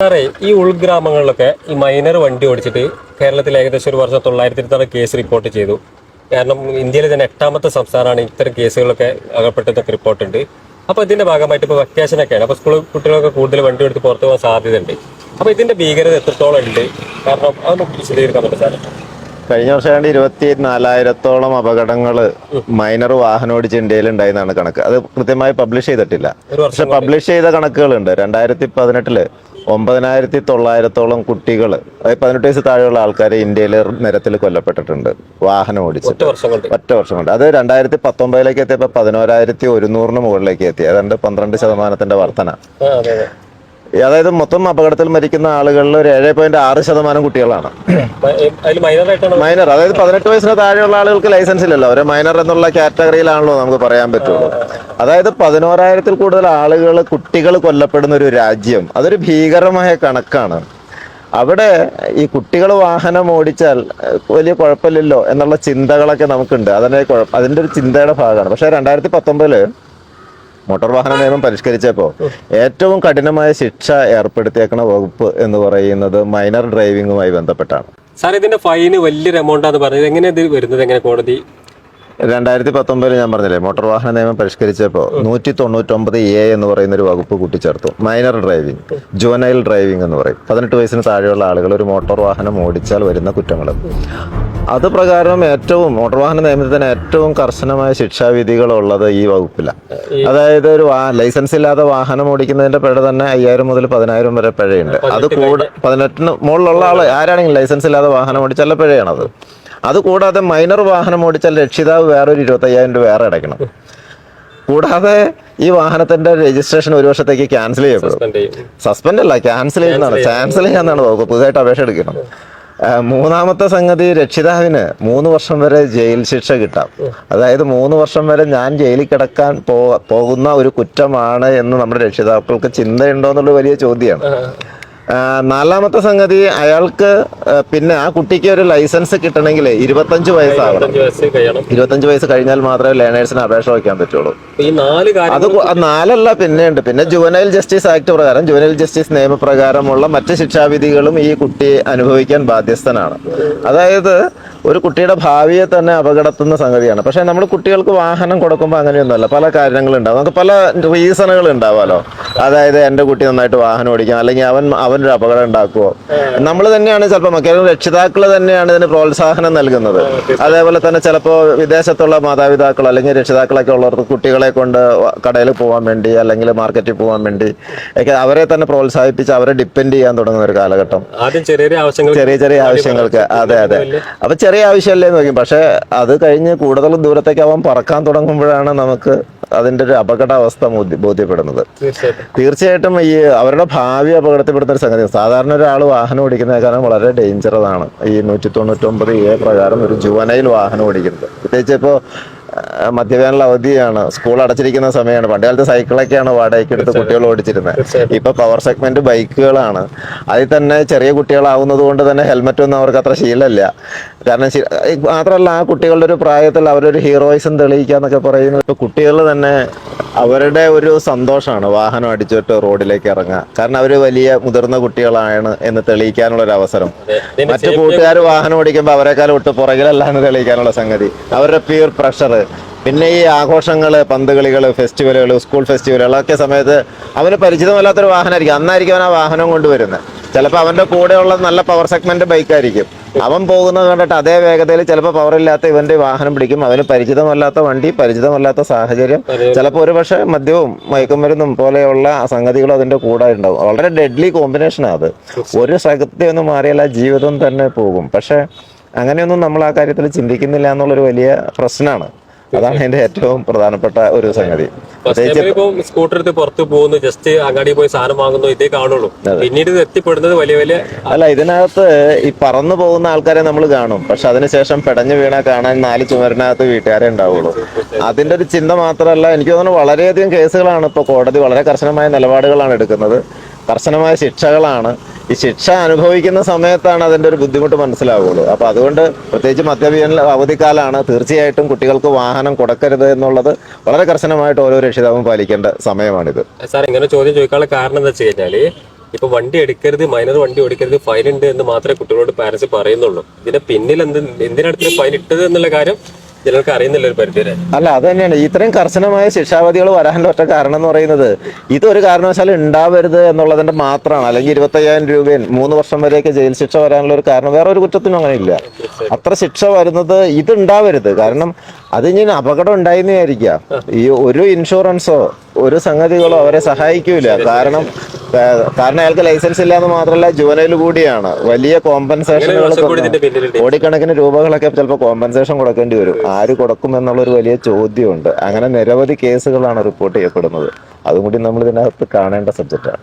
സാറേ ഈ ഉൾഗ്രാമങ്ങളിലൊക്കെ ഈ മൈനർ വണ്ടി ഓടിച്ചിട്ട് കേരളത്തിൽ ഏകദേശം ഒരു വർഷം തൊള്ളായിരത്തി ഇരുപത്താറ് കേസ് റിപ്പോർട്ട് ചെയ്തു. കാരണം ഇന്ത്യയിലെ തന്നെ എട്ടാമത്തെ സംസ്ഥാനമാണ് ഇത്തരം കേസുകളൊക്കെ അകപ്പെട്ടതൊക്കെ റിപ്പോർട്ടുണ്ട് അപ്പൊ ഇതിന്റെ ഭാഗമായിട്ട് ഇപ്പൊ വെക്കേഷൻ ഒക്കെയാണ്. അപ്പൊ സ്കൂൾ കുട്ടികളൊക്കെ കൂടുതൽ വണ്ടി എടുത്ത് പുറത്തു പോകാൻ സാധ്യതയുണ്ട്. അപ്പൊ ഇതിന്റെ ഭീകരത എത്രത്തോളം ഉണ്ട്? കാരണം അതൊന്നും വിശദീകരിക്കാൻ പറ്റും സാറേ? കഴിഞ്ഞ വർഷം ഏതാണ്ട് ഇരുപത്തി നാലായിരത്തോളം അപകടങ്ങൾ മൈനർ വാഹനം ഓടിച്ച് ഇന്ത്യയിൽ ഉണ്ടായിരുന്നാണ് കണക്ക്. അത് കൃത്യമായി പബ്ലിഷ് ചെയ്തിട്ടില്ല. പക്ഷെ പബ്ലിഷ് ചെയ്ത കണക്കുകളുണ്ട്. രണ്ടായിരത്തി പതിനെട്ടിൽ ഒമ്പതിനായിരത്തി തൊള്ളായിരത്തോളം കുട്ടികൾ പതിനെട്ട് വയസ്സ് താഴെയുള്ള ആൾക്കാരെ ഇന്ത്യയിൽ നിരത്തിൽ കൊല്ലപ്പെട്ടിട്ടുണ്ട്. വാഹനം ഓടിച്ച് ഒറ്റ വർഷം കൊണ്ട്. അത് രണ്ടായിരത്തി പത്തൊമ്പതിലേക്ക് എത്തിയപ്പോൾ പതിനോരായിരത്തി ഒരുന്നൂറിന് മുകളിലേക്ക് എത്തി. അതുകൊണ്ട് പന്ത്രണ്ട് ശതമാനത്തിന്റെ വർധന. അതായത് മൊത്തം അപകടത്തിൽ മരിക്കുന്ന ആളുകളിൽ ഒരു ഏഴ് പോയിന്റ് ആറ് ശതമാനം കുട്ടികളാണ്. മൈനർ അതായത് പതിനെട്ട് വയസ്സിന് താഴെയുള്ള ആളുകൾക്ക് ലൈസൻസ് ഇല്ലല്ലോ. ഒരു മൈനർ എന്നുള്ള കാറ്റഗറിയിലാണല്ലോ നമുക്ക് പറയാൻ പറ്റുള്ളൂ. അതായത് പതിനോരായിരത്തിൽ കൂടുതൽ ആളുകൾ കുട്ടികൾ കൊല്ലപ്പെടുന്ന ഒരു രാജ്യം അതൊരു ഭീകരമായ കണക്കാണ്. അവിടെ ഈ കുട്ടികൾ വാഹനം ഓടിച്ചാൽ വലിയ കുഴപ്പമില്ലല്ലോ എന്നുള്ള ചിന്തകളൊക്കെ നമുക്കുണ്ട്. അതിന്റെ കുഴപ്പം അതിന്റെ ഒരു ചിന്തയുടെ ഭാഗമാണ്. പക്ഷെ രണ്ടായിരത്തി പത്തൊമ്പതിൽ മോട്ടോർ വാഹന നിയമം പരിഷ്കരിച്ചപ്പോ ഏറ്റവും കഠിനമായ ശിക്ഷ ഏർപ്പെടുത്തിയേക്കുന്ന വകുപ്പ് എന്ന് പറയുന്നത് മൈനർ ഡ്രൈവിംഗുമായി ബന്ധപ്പെട്ടാണ്. സാർ ഇതിന്റെ ഫൈന് വലിയൊരു എമൗണ്ട് ആണെന്ന് പറഞ്ഞത്. എങ്ങനെ ഇത് വരുന്നത്? എങ്ങനെ കോടതി രണ്ടായിരത്തി പത്തൊമ്പതിൽ ഞാൻ പറഞ്ഞില്ലേ മോട്ടോർ വാഹന നിയമം പരിഷ്കരിച്ചപ്പോൾ നൂറ്റി തൊണ്ണൂറ്റൊമ്പത് എ എന്ന് പറയുന്ന ഒരു വകുപ്പ് കൂട്ടിച്ചേർത്തു. മൈനർ ഡ്രൈവിംഗ് ജുവനൈൽ ഡ്രൈവിംഗ് എന്ന് പറയും. പതിനെട്ട് വയസ്സിന് താഴെയുള്ള ആളുകൾ ഒരു മോട്ടോർ വാഹനം ഓടിച്ചാൽ വരുന്ന കുറ്റങ്ങൾ അത് പ്രകാരം ഏറ്റവും മോട്ടോർ വാഹന നിയമത്തിന് ഏറ്റവും കർശനമായ ശിക്ഷാവിധികളുള്ളത് ഈ വകുപ്പിലാണ് അതായത് ഒരു ലൈസൻസ് ഇല്ലാതെ വാഹനം ഓടിക്കുന്നതിന്റെ പിഴ തന്നെ അയ്യായിരം മുതൽ പതിനായിരം വരെ പിഴയുണ്ട്. അത് കൂടെ പതിനെട്ടിന് മുകളിലുള്ള ആൾ ആരാണെങ്കിലും ലൈസൻസ് ഇല്ലാതെ വാഹനം ഓടിച്ചാൽ പിഴയാണത്. അത് കൂടാതെ മൈനർ വാഹനം ഓടിച്ചാൽ രക്ഷിതാവ് വേറൊരു ഇരുപത്തയ്യായിരം രൂപ വേറെ അടയ്ക്കണം. കൂടാതെ ഈ വാഹനത്തിന്റെ രജിസ്ട്രേഷൻ ഒരു വർഷത്തേക്ക് ക്യാൻസൽ ചെയ്യപ്പെടും. സസ്പെൻഡ് അല്ല ക്യാൻസൽ ചെയ്യുന്നതാണ്. ക്യാൻസൽ ചെയ്യാന്നാണ് വകുപ്പ് പുതുതായിട്ട് അപേക്ഷ എടുക്കണം മൂന്നാമത്തെ സംഗതി രക്ഷിതാവിന് മൂന്ന് വർഷം വരെ ജയിൽ ശിക്ഷ കിട്ടാം. അതായത് മൂന്ന് വർഷം വരെ ഞാൻ ജയിലിൽ കിടക്കാൻ പോകുന്ന ഒരു കുറ്റമാണ് എന്ന് നമ്മുടെ രക്ഷിതാക്കൾക്ക് ചിന്തയുണ്ടോ എന്നുള്ള വലിയ ചോദ്യമാണ്. നാലാമത്തെ സംഗതി അയാൾക്ക് പിന്നെ ആ കുട്ടിക്ക് ഒരു ലൈസൻസ് കിട്ടണമെങ്കിൽ ഇരുപത്തഞ്ച് വയസ്സാവണം. ഇരുപത്തഞ്ച് വയസ്സ് കഴിഞ്ഞാൽ മാത്രമേ ലേണേഴ്സിന് അപേക്ഷ വയ്ക്കാൻ പറ്റുള്ളൂ. അത് നാലല്ല പിന്നെയുണ്ട്. പിന്നെ ജുവനൈൽ ജസ്റ്റിസ് ആക്ട് പ്രകാരം ജുവനൈൽ ജസ്റ്റിസ് നിയമപ്രകാരമുള്ള മറ്റ് ശിക്ഷാവിധികളും ഈ കുട്ടി അനുഭവിക്കാൻ ബാധ്യസ്ഥനാണ്. അതായത് ഒരു കുട്ടിയുടെ ഭാവിയെ തന്നെ അപകടത്തുന്ന സംഗതിയാണ്. പക്ഷേ നമ്മൾ കുട്ടികൾക്ക് വാഹനം കൊടുക്കുമ്പോൾ അങ്ങനെയൊന്നുമല്ല. പല കാര്യങ്ങളുണ്ടാവും. നമുക്ക് പല റീസണുകൾ ഉണ്ടാവാലോ. അതായത് എന്റെ കുട്ടി നന്നായിട്ട് വാഹനം ഓടിക്കാം. അല്ലെങ്കിൽ അവൻ അവനൊരു അപകടം ഉണ്ടാക്കുമോ നമ്മൾ തന്നെയാണ് ചിലപ്പോൾ മിക്കവാറും രക്ഷിതാക്കൾ തന്നെയാണ് ഇതിന് പ്രോത്സാഹനം നൽകുന്നത്. അതേപോലെ തന്നെ ചിലപ്പോൾ വിദേശത്തുള്ള മാതാപിതാക്കൾ അല്ലെങ്കിൽ രക്ഷിതാക്കളൊക്കെ ഉള്ളവർക്ക് കുട്ടികളെ കൊണ്ട് കടയിൽ പോകാൻ വേണ്ടി അല്ലെങ്കിൽ മാർക്കറ്റിൽ പോകാൻ വേണ്ടി ഒക്കെ അവരെ തന്നെ പ്രോത്സാഹിപ്പിച്ച് അവരെ ഡിപ്പെൻഡ് ചെയ്യാൻ തുടങ്ങുന്ന ഒരു കാലഘട്ടം. ചെറിയ ചെറിയ ആവശ്യങ്ങൾക്ക് അതെ അതെ. അപ്പൊ ചെറിയ ആവശ്യമല്ലേ എന്ന് നോക്കും പക്ഷെ അത് കഴിഞ്ഞ് കൂടുതൽ ദൂരത്തേക്ക് അവൻ പറക്കാൻ തുടങ്ങുമ്പോഴാണ് നമുക്ക് അതിന്റെ ഒരു അപകടാവസ്ഥ ബോധ്യ- ബോധ്യപ്പെടുന്നത്. തീർച്ചയായിട്ടും. തീർച്ചയായിട്ടും ഈ അവരുടെ ഭാവി അപകടത്തിൽപ്പെടുന്ന ഒരു സംഗതി സാധാരണ ഒരാൾ വാഹനം ഓടിക്കുന്നതിനേക്കാളും വളരെ ഡേഞ്ചറതാണ് ഈ നൂറ്റി തൊണ്ണൂറ്റൊമ്പത് എ പ്രകാരം ഒരു ജുവനയിൽ വാഹനം ഓടിക്കുന്നത്. പ്രത്യേകിച്ച് ഇപ്പോൾ മധ്യവേനൽ അവധിയാണ്. സ്കൂൾ അടച്ചിരിക്കുന്ന സമയമാണ്. പണ്ടുകാലത്ത് സൈക്കിളൊക്കെയാണ് വാടകയ്ക്ക് എടുത്ത് കുട്ടികൾ ഓടിച്ചിരുന്നത്. ഇപ്പൊ പവർ സെഗ്മെന്റ് ബൈക്കുകളാണ്. അതിൽ തന്നെ ചെറിയ കുട്ടികളാവുന്നത് കൊണ്ട് തന്നെ ഹെൽമെറ്റ് ഒന്നും അവർക്ക് അത്ര ശീലമില്ല. കാരണം മാത്രമല്ല ആ കുട്ടികളുടെ ഒരു പ്രായത്തിൽ അവരൊരു ഹീറോയിസം തെളിയിക്കാന്നൊക്കെ പറയുന്നത് ഇപ്പൊ കുട്ടികൾ തന്നെ അവരുടെ ഒരു സന്തോഷമാണ് വാഹനം അടിച്ചിട്ട് റോഡിലേക്ക് ഇറങ്ങുക. കാരണം അവർ വലിയ മുതിർന്ന കുട്ടികളാണ് എന്ന് തെളിയിക്കാനുള്ള ഒരു അവസരം. മറ്റു കൂട്ടുകാർ വാഹനം ഓടിക്കുമ്പോൾ അവരെക്കാൾ ഒട്ട് പുറകിലല്ല എന്ന് തെളിയിക്കാനുള്ള സംഗതി. അവരുടെ പ്യൂർ പ്രഷർ പിന്നെ ഈ ആഘോഷങ്ങൾ പന്തുകളികൾ ഫെസ്റ്റിവലുകൾ സ്കൂൾ ഫെസ്റ്റിവലുകളൊക്കെ സമയത്ത് അവന് പരിചിതമല്ലാത്തൊരു വാഹനമായിരിക്കും. അന്നായിരിക്കും അവൻ ആ വാഹനം കൊണ്ടുവരുന്നത്. ചിലപ്പോൾ അവന്റെ കൂടെയുള്ള നല്ല പവർ സെഗ്മെന്റ് ബൈക്കായിരിക്കും. അവൻ പോകുന്നത് കണ്ടിട്ട് അതേ വേഗതയിൽ ചിലപ്പോൾ പവർ ഇല്ലാത്ത ഇവന്റെ വാഹനം പിടിക്കും. അവന് പരിചിതമല്ലാത്ത വണ്ടി പരിചിതമല്ലാത്ത സാഹചര്യം. ചിലപ്പോൾ ഒരു പക്ഷേ മദ്യവും മയക്കുമരുന്നും പോലെയുള്ള സംഗതികളും അതിന്റെ കൂടെ ഉണ്ടാവും വളരെ ഡെഡ്ലി കോമ്പിനേഷനാണ് അത്. ഒരു ശക്തി ഒന്ന് മാറിയാൽ ആ ജീവിതം തന്നെ പോകും. പക്ഷെ അങ്ങനെയൊന്നും നമ്മൾ ആ കാര്യത്തിൽ ചിന്തിക്കുന്നില്ല എന്നുള്ളൊരു വലിയ പ്രശ്നമാണ്. അതാണ് എന്റെ ഏറ്റവും പ്രധാനപ്പെട്ട ഒരു സംഗതി. ഇപ്പൊ സ്കൂട്ടർ എടുത്ത് പുറത്ത് പോകുന്നു ജസ്റ്റ് അങ്ങാടി പോയി സാധനം വാങ്ങുന്നു ഇതേ കാണുള്ളൂ. പിന്നീട് എത്തിപ്പെടുന്നത് വലിയ വലിയ അല്ല ഇതിനകത്ത് ഈ പറന്നു പോകുന്ന ആൾക്കാരെ നമ്മൾ കാണും. പക്ഷെ അതിനുശേഷം പെടഞ്ഞു വീണ കാണാൻ നാല് ചുമരിനകത്ത് വീട്ടുകാരെ ഉണ്ടാവുള്ളൂ. അതിന്റെ ഒരു ചിന്ത മാത്രമല്ല എനിക്ക് തോന്നുന്നു വളരെയധികം കേസുകളാണ് ഇപ്പോൾ കോടതി വളരെ കർശനമായ നിലപാടുകളാണ് എടുക്കുന്നത്. കർശനമായ ശിക്ഷകളാണ്. ഈ ശിക്ഷ അനുഭവിക്കുന്ന സമയത്താണ് അതിന്റെ ഒരു ബുദ്ധിമുട്ട് മനസ്സിലാവുള്ളൂ. അപ്പോൾ അതുകൊണ്ട് പ്രത്യേകിച്ച് മദ്യപിയൻ അവധിക്കാലമാണ് തീർച്ചയായിട്ടും കുട്ടികൾക്ക് വാഹനം കൊടുക്കരുത് എന്നുള്ളത് വളരെ കർശനമായിട്ട് ഓരോ രക്ഷിതാവും പാലിക്കേണ്ട സമയമാണിത്. സാർ ഇങ്ങനെ ചോദ്യം ചോദിക്കാനുള്ള കാരണം എന്താ വെച്ച് കഴിഞ്ഞാൽ ഇപ്പൊ വണ്ടി എടുക്കരുത് മൈനർ വണ്ടി ഓടിക്കരുത് ഫൈൻ ഉണ്ട് എന്ന് മാത്രമേ കുട്ടികളോട് പാരന്റ്സ് പറയുന്നുള്ളൂ. ഇതിന്റെ പിന്നിൽ എന്ത് എന്തിനടുത്ത് ഫൈൻ ഇട്ടത് എന്നുള്ള കാര്യം അറിയുന്നില്ല ഒരു പരിധി അല്ല അത് തന്നെയാണ്. ഇത്രയും കർശനമായ ശിക്ഷാവധികൾ വരാനുള്ള ഒറ്റ കാരണം എന്ന് പറയുന്നത് ഇതൊരു കാരണവശാലും ഉണ്ടാവരുത് എന്നുള്ളതിന്റെ മാത്രമാണ്. അല്ലെങ്കിൽ ഇരുപത്തയ്യായിരം രൂപയും മൂന്ന് വർഷം വരെയൊക്കെ ജയിൽ ശിക്ഷ വരാനുള്ള ഒരു കാരണം വേറെ ഒരു കുറ്റത്തിനും അങ്ങനെ ഇല്ല അത്ര ശിക്ഷ വരുന്നത് ഇത് ഉണ്ടാവരുത്. കാരണം അത് ഇനി അപകടം ഉണ്ടായിരുന്നേ ആയിരിക്കാം. ഈ ഒരു ഇൻഷുറൻസോ ഒരു സംഗതികളോ അവരെ സഹായിക്കൂല. കാരണം കാരണം അയാൾക്ക് ലൈസൻസ് ഇല്ല എന്ന് മാത്രമല്ല ജുവനയിൽ കൂടിയാണ്. വലിയ കോമ്പൻസേഷൻ കോമ്പൻസേഷനുകൾ കോടിക്കണക്കിന് രൂപകളൊക്കെ ചിലപ്പോൾ കോമ്പൻസേഷൻ കൊടുക്കേണ്ടി വരും. ആര് കൊടുക്കും എന്നുള്ള ഒരു വലിയ ചോദ്യമുണ്ട്. അങ്ങനെ നിരവധി കേസുകളാണ് റിപ്പോർട്ട് ചെയ്യപ്പെടുന്നത്. അതും കൂടി നമ്മൾ ഇതിനകത്ത് കാണേണ്ട സബ്ജക്റ്റാണ്